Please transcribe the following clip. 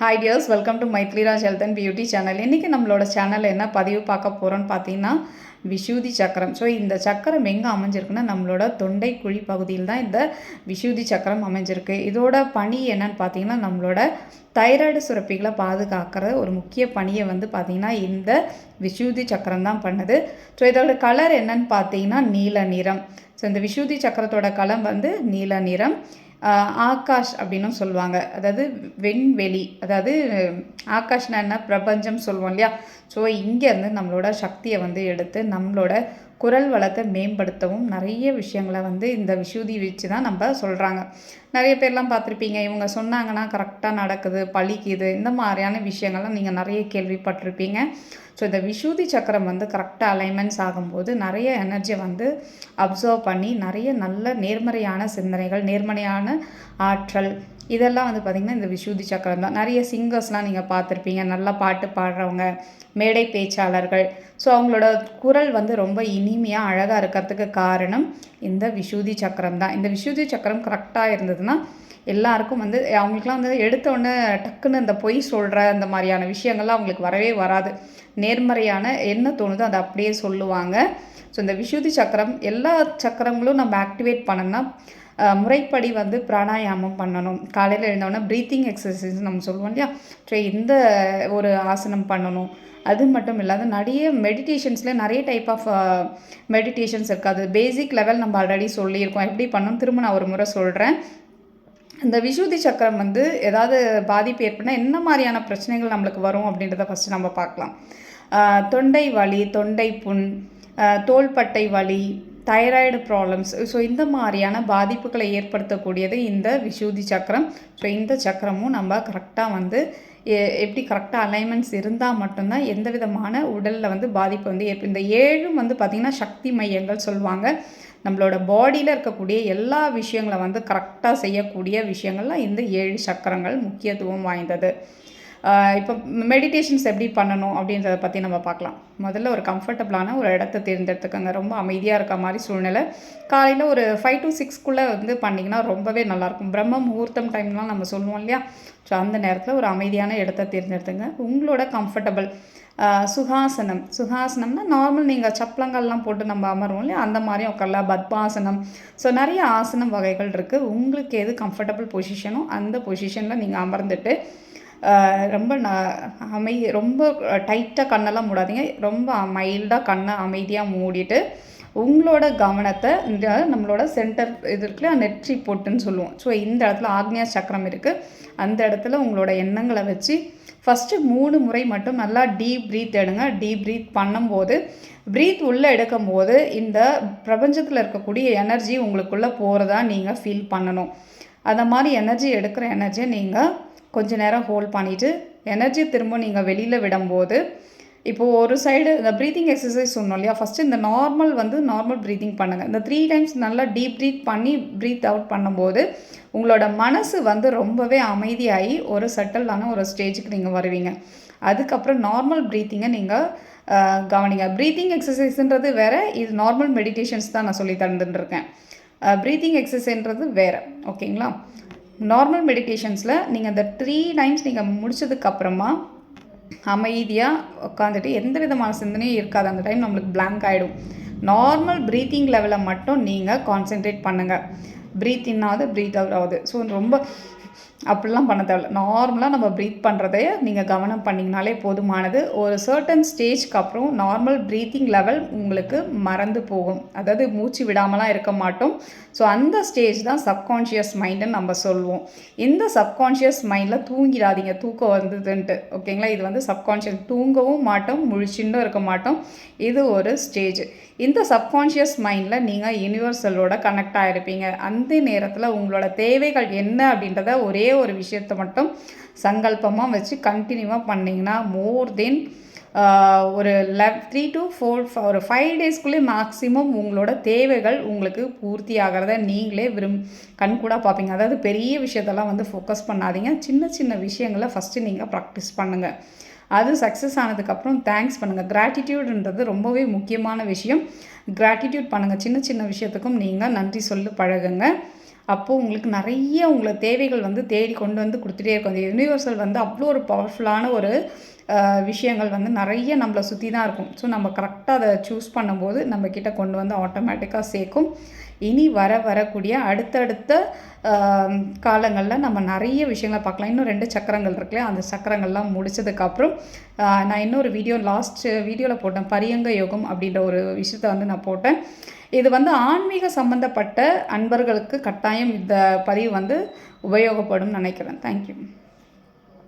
Hi dears welcome to Maithriraj health and beauty channel இன்றைக்கி நம்மளோட சேனலில் என்ன பதிவு பார்க்க போகிறோன்னு பார்த்தீங்கன்னா விஷூதி சக்கரம் ஸோ இந்த சக்கரம் எங்கே அமைஞ்சிருக்குன்னா நம்மளோட தொண்டை குழி பகுதியில் தான் இந்த விஷூதி சக்கரம் அமைஞ்சிருக்கு. இதோட பணி என்னன்னு பார்த்தீங்கன்னா நம்மளோட தைராய்டு சுரப்பிகளை பாதுகாக்கிற ஒரு முக்கிய பணியை வந்து பார்த்திங்கன்னா இந்த விஷூதி சக்கரம் தான் பண்ணுது. ஸோ இதோட கலர் என்னன்னு பார்த்தீங்கன்னா நீல நிறம். ஸோ இந்த விஷூதி சக்கரத்தோட கலம் வந்து நீல நிறம். ஆகாஷ் அப்படின்னும் சொல்லுவாங்க. அதாவது வெண்வெளி. அதாவது ஆகாஷ்னா என்ன? பிரபஞ்சம் சொல்லுவோம் இல்லையா? ஸோ இங்கேருந்து நம்மளோட சக்தியை வந்து எடுத்து நம்மளோட குரல் வளத்தை மேம்படுத்தவும் நிறைய விஷயங்களை வந்து இந்த விஷூதி வச்சு தான் நம்ம சொல்கிறாங்க நிறைய பேர்லாம் பார்த்துருப்பீங்க இவங்க சொன்னாங்கன்னா கரெக்டாக நடக்குது பழிக்குது இந்த மாதிரியான விஷயங்கள்லாம் நீங்கள் நிறைய கேள்விப்பட்டிருப்பீங்க. ஸோ இந்த விஷூதி சக்கரம் வந்து கரெக்டாக அலைன்மெண்ட்ஸ் ஆகும்போது நிறைய எனர்ஜியை வந்து அப்சர்வ் பண்ணி நிறைய நல்ல நேர்மறையான சிந்தனைகள் நேர்மறையான ஆற்றல் இதெல்லாம் வந்து பார்த்திங்கன்னா இந்த விஷூதி சக்கரம் தான். நிறைய சிங்கர்ஸ்லாம் நீங்கள் பார்த்துருப்பீங்க. நல்லா பாட்டு பாடுறவங்க மேடை பேச்சாளர்கள். ஸோ அவங்களோட குரல் வந்து ரொம்ப இனிமையாக அழகாக இருக்கிறதுக்கு காரணம் இந்த விஷூதி சக்கரம் தான். இந்த விஷூதி சக்கரம் கரெக்டாக இருந்ததுன்னா எல்லாருக்கும் வந்து அவங்களுக்குலாம் வந்து எடுத்த உடனே டக்குன்னு இந்த பொய் சொல்கிற அந்த மாதிரியான விஷயங்கள்லாம் அவங்களுக்கு வரவே வராது. நேர்மறையான என்ன தோணுதோ அதை அப்படியே சொல்லுவாங்க. ஸோ இந்த விஷுதி சக்கரம் எல்லா சக்கரங்களும் நம்ம ஆக்டிவேட் பண்ணணும்னா முறைப்படி வந்து பிராணாயாமம் பண்ணணும். காலையில் எழுந்தோடனே ப்ரீத்திங் எக்ஸசைஸ் நம்ம சொல்லுவோம் இல்லையா? ஸோ இந்த ஒரு ஆசனம் பண்ணணும். அது மட்டும் இல்லாத நிறைய மெடிடேஷன்ஸில் நிறைய டைப் ஆஃப் மெடிடேஷன்ஸ் இருக்குது அது பேசிக் லெவல் நம்ம ஆல்ரெடி சொல்லியிருக்கோம். எப்படி பண்ணணும்? திரும்ப நான் ஒரு முறை சொல்கிறேன் இந்த விஷுதி சக்கரம் வந்து ஏதாவது பாதிப்பு ஏற்படுனா என்ன மாதிரியான பிரச்சனைகள் நம்மளுக்கு வரும் அப்படின்றத ஃபஸ்ட்டு நம்ம பார்க்கலாம். தொண்டை வலி தொண்டை புண் தோள்பட்டை வலி தைராய்டு ப்ராப்ளம்ஸ் ஸோ இந்த மாதிரியான பாதிப்புகளை ஏற்படுத்தக்கூடியது இந்த விஷூதி சக்கரம். ஸோ இந்த சக்கரமும் நம்ம கரெக்டாக வந்து எ- எப்படி கரெக்டாக அலைன்மெண்ட்ஸ் இருந்தால் மட்டும்தான் எந்த விதமான உடலில் வந்து பாதிப்பு வந்து ஏற்படும் இந்த ஏழும் வந்து பார்த்திங்கன்னா சக்தி மையங்கள் சொல்லுவாங்க. நம்மளோட பாடியில் இருக்கக்கூடிய எல்லா விஷயங்களை வந்து கரெக்டாக செய்யக்கூடிய விஷயங்கள்லாம் இந்த ஏழு சக்கரங்கள் முக்கியத்துவம் வாய்ந்தது. இப்போ மெடிடேஷன்ஸ் எப்படி பண்ணணும் அப்படின்றத பற்றி நம்ம பார்க்கலாம். முதல்ல ஒரு கம்ஃபர்டபுளான ஒரு இடத்த தேர்ந்தெடுத்துக்கோங்க. ரொம்ப அமைதியாக இருக்க மாதிரி சூழ்நிலை. காலையில் ஒரு ஃபைவ் டு சிக்ஸ்க்குள்ளே வந்து பண்ணிங்கன்னா ரொம்பவே நல்லாயிருக்கும். பிரம்ம முகூர்த்தம் டைம்லாம் நம்ம சொல்லுவோம் இல்லையா? ஸோ அந்த நேரத்தில் ஒரு அமைதியான இடத்த தேர்ந்தெடுத்துங்க. உங்களோட கம்ஃபர்டபுள் சுகாசனம். சுகாசனம்னா நார்மல் நீங்கள் சப்பலங்கள்லாம் போட்டு நம்ம அமருவோம் இல்லையா? அந்த மாதிரியும் உட்காரலாம். பத்மாசனம். ஸோ நிறைய ஆசனம் வகைகள் இருக்குது உங்களுக்கு எது கம்ஃபர்டபுள் பொசிஷனோ அந்த பொசிஷனில் நீங்கள் அமர்ந்துட்டு ரொம்ப ந அமை ரொம்ப டைட்டாக கண்ணெல்லாம் மூடாதீங்க. ரொம்ப மைல்டாக கண்ணை அமைதியாக மூடிட்டு உங்களோட கவனத்தை இந்த நம்மளோட சென்டர் இது இருக்குல்ல நெற்றி பொட்டுன்னு சொல்லுவோம். ஸோ இந்த இடத்துல ஆக்னியா சக்கரம் இருக்குது அந்த இடத்துல உங்களோட எண்ணங்களை வச்சு ஃபஸ்ட்டு மூணு முறை மட்டும் நல்லா டீப் ப்ரீத் எடுங்க. டீப் ப்ரீத் பண்ணும்போது ப்ரீத் உள்ளே எடுக்கும் போது இந்த பிரபஞ்சத்தில் இருக்கக்கூடிய எனர்ஜி உங்களுக்குள்ளே போகிறதா நீங்கள் ஃபீல் பண்ணணும். அந்த மாதிரி எனர்ஜி எடுக்கிற எனர்ஜியை நீங்கள் கொஞ்ச நேரம் ஹோல்ட் பண்ணிவிட்டு எனர்ஜி திரும்ப நீங்கள் வெளியில் விடும்போது இப்போது ஒரு சைடு இந்த ப்ரீத்திங் எக்ஸசைஸ் சொன்னோம் இல்லையா? ஃபஸ்ட்டு இந்த நார்மல் வந்து நார்மல் ப்ரீத்திங் பண்ணுங்கள் இந்த த்ரீ டைம்ஸ் நல்லா டீப் ப்ரீத் பண்ணி ப்ரீத் அவுட் பண்ணும்போது உங்களோட மனசு வந்து ரொம்பவே அமைதியாகி ஒரு செட்டிலான ஒரு ஸ்டேஜுக்கு நீங்கள் வருவீங்க. அதுக்கப்புறம் நார்மல் ப்ரீத்திங்கை நீங்கள் கவனிங்க. ப்ரீத்திங் எக்ஸசைஸ்ன்றது வேறு இது நார்மல் மெடிடேஷன்ஸ் தான் நான் சொல்லி தந்துட்டுருக்கேன் ப்ரீத்திங் எக்ஸசைஸ்ன்றது வேறு. ஓகேங்களா? நார்மல் மெடிடேஷன்ஸில் நீங்கள் அந்த த்ரீ டைம்ஸ் நீங்கள் முடிச்சதுக்கப்புறமா அமைதியாக உட்காந்துட்டு எந்த விதமான சிந்தனையும் இருக்காது. அந்த டைம் நம்மளுக்கு பிளாங்க் ஆகிடும் நார்மல் ப்ரீத்திங் லெவலில் மட்டும் நீங்கள் கான்சென்ட்ரேட் பண்ணுங்கள் ப்ரீத் இன் ஆகுது ப்ரீத் அவுட் ஆகுது. ஸோ ரொம்ப அப்படிலாம் பண்ண தேவையில்ல. நார்மலாக நம்ம ப்ரீத் பண்ணுறதைய நீங்கள் கவனம் பண்ணிங்கனாலே போதுமானது. ஒரு சர்டன் ஸ்டேஜ்க்கு அப்புறம் நார்மல் ப்ரீத்திங் லெவல் உங்களுக்கு மறந்து போகும். அதாவது மூச்சு விடாமலாம் இருக்க மாட்டோம். ஸோ அந்த ஸ்டேஜ் தான் சப்கான்ஷியஸ் மைண்டுன்னு நம்ம சொல்லுவோம். இந்த சப்கான்ஷியஸ் மைண்டில் தூங்கிடாதீங்க. தூக்கம் வந்ததுன்ட்டு. ஓகேங்களா இது வந்து சப்கான்ஷியஸ் தூங்கவும் மாட்டோம் முழிச்சுட்டும் இருக்க மாட்டோம். இது ஒரு ஸ்டேஜ் இந்த சப்கான்ஷியஸ் மைண்டில் நீங்கள் யூனிவர்சலோட கனெக்ட் ஆகிருப்பீங்க அந்த நேரத்தில் உங்களோட தேவைகள் என்ன அப்படின்றத ஒரே ஒரு விஷயத்தை மட்டும் சங்கல்பமாக வச்சு கண்டினியூவாக பண்ணிங்கன்னா மோர் தென் ஒரு லெவ் த்ரீ டு ஃபோர் ஒரு ஃபைவ் டேஸ்க்குள்ளே மேக்ஸிமம் உங்களோட தேவைகள் உங்களுக்கு பூர்த்தி ஆகிறத நீங்களே விரும் கண்கூடாக பார்ப்பீங்க. அதாவது பெரிய விஷயத்தெல்லாம் வந்து ஃபோக்கஸ் பண்ணாதீங்க. சின்ன சின்ன விஷயங்களை ஃபஸ்ட்டு நீங்கள் ப்ராக்டிஸ் பண்ணுங்கள் அது சக்ஸஸ் ஆனதுக்கப்புறம் தேங்க்ஸ் பண்ணுங்கள் கிராட்டிடியூடுன்றது ரொம்பவே முக்கியமான விஷயம். கிராட்டிடியூட் பண்ணுங்கள் சின்ன சின்ன விஷயத்துக்கும் நீங்கள் நன்றி சொல்லி பழகுங்க. அப்போது உங்களுக்கு நிறைய உங்களை தேவைகள் வந்து தேடி கொண்டு வந்து கொடுத்துட்டே இருக்கும். அந்த யூனிவர்சல் வந்து அவ்வளோ ஒரு பவர்ஃபுல்லான ஒரு விஷயங்கள் வந்து நிறைய நம்மளை சுற்றி தான் இருக்கும். ஸோ நம்ம கரெக்டாக அதை சூஸ் பண்ணும்போது நம்மக்கிட்ட கொண்டு வந்து ஆட்டோமேட்டிக்காக சேர்க்கும். இனி வர வரக்கூடிய அடுத்தடுத்த காலங்களில் நம்ம நிறைய விஷயங்களை பார்க்கலாம். இன்னும் ரெண்டு சக்கரங்கள் இருக்குல்ல அந்த சக்கரங்கள்லாம் முடிச்சதுக்கப்புறம் நான் இன்னொரு வீடியோ லாஸ்ட் வீடியோவில் போட்டேன். பரியங்க யோகம் அப்படின்ற ஒரு விஷயத்த வந்து நான் போட்டேன். இது வந்து ஆன்மீக சம்மந்தப்பட்ட அன்பர்களுக்கு கட்டாயம் இந்த பதிவு வந்து உபயோகப்படும் நினைக்கிறேன். தேங்க்யூ